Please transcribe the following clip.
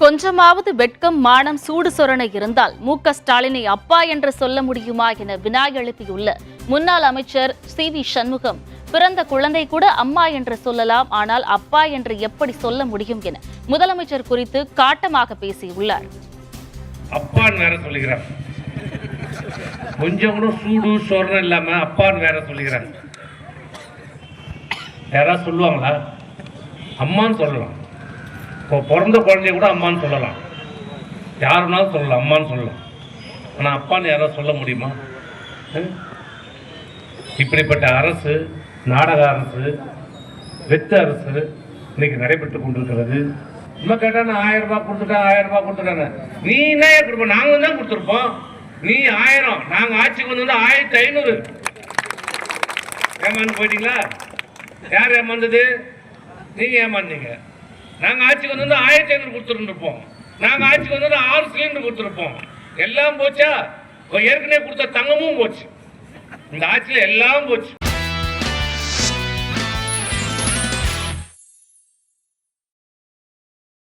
கொஞ்சமாவது வெட்கம் மானம் சூடு சொரண இருந்தால் மு க ஸ்டாலினை அப்பா என்று சொல்ல முடியுமா என வினா எழுப்பியுள்ள முன்னாள் அமைச்சர் சி வி சண்முகம். பிறந்த குழந்தை கூட அம்மா என்று சொல்லலாம் ஆனால் அப்பா என்று எப்படி சொல்ல முடியும் என முதலமைச்சர் குறித்து காட்டமாக பேசியுள்ளார். அப்பான்னு வேற சொல்லிக்கிறான் கொஞ்சம் கூட சூடு சொரணம் இல்லாம அப்பான்னு வேற சொல்லுகிறாங்க யாராவது சொல்லுவாங்களா? அம்மான்னு சொல்லலாம். இப்போ பிறந்த குழந்தைய கூட அம்மான்னு சொல்லலாம். யாருனாலும் சொல்லலாம் அம்மான்னு சொல்லலாம். ஆனால் அப்பான்னு யாராவது சொல்ல முடியுமா? ம்? இப்படிப்பட்ட அரசு நாடக அரசு வெத்த அரசு இன்னைக்கு நடைபெற்று கொண்டிருக்கிறது. இன்னும் கேட்டால் நான் ஆயிரம் ரூபாய் கொடுத்துட்டேன் ஆயிரம் ரூபாய் கொடுத்துட்டேன் நீ என்ன கொடுப்போம் நாங்கள் தான் கொடுத்துருப்போம். நீ ஆயிரம் நாங்கள் ஆட்சிக்கு வந்து ஆயிரத்தி ஐநூறு. ஏமாந்து போயிட்டீங்களா? யார் ஏமாந்தது? நீங்கள் ஏமாந்தீங்க. நாங்க ஆட்சிக்கு வந்து ஆயிரத்தி ஐநூறு கொடுத்துருந்துருப்போம். நாங்க ஆட்சிக்கு வந்து ஆறு சிலிண்டர் கொடுத்துருப்போம். எல்லாம் போச்சா? ஏற்கனவே கொடுத்த தங்கமும் போச்சு. இந்த ஆட்சியில் எல்லாம் போச்சு.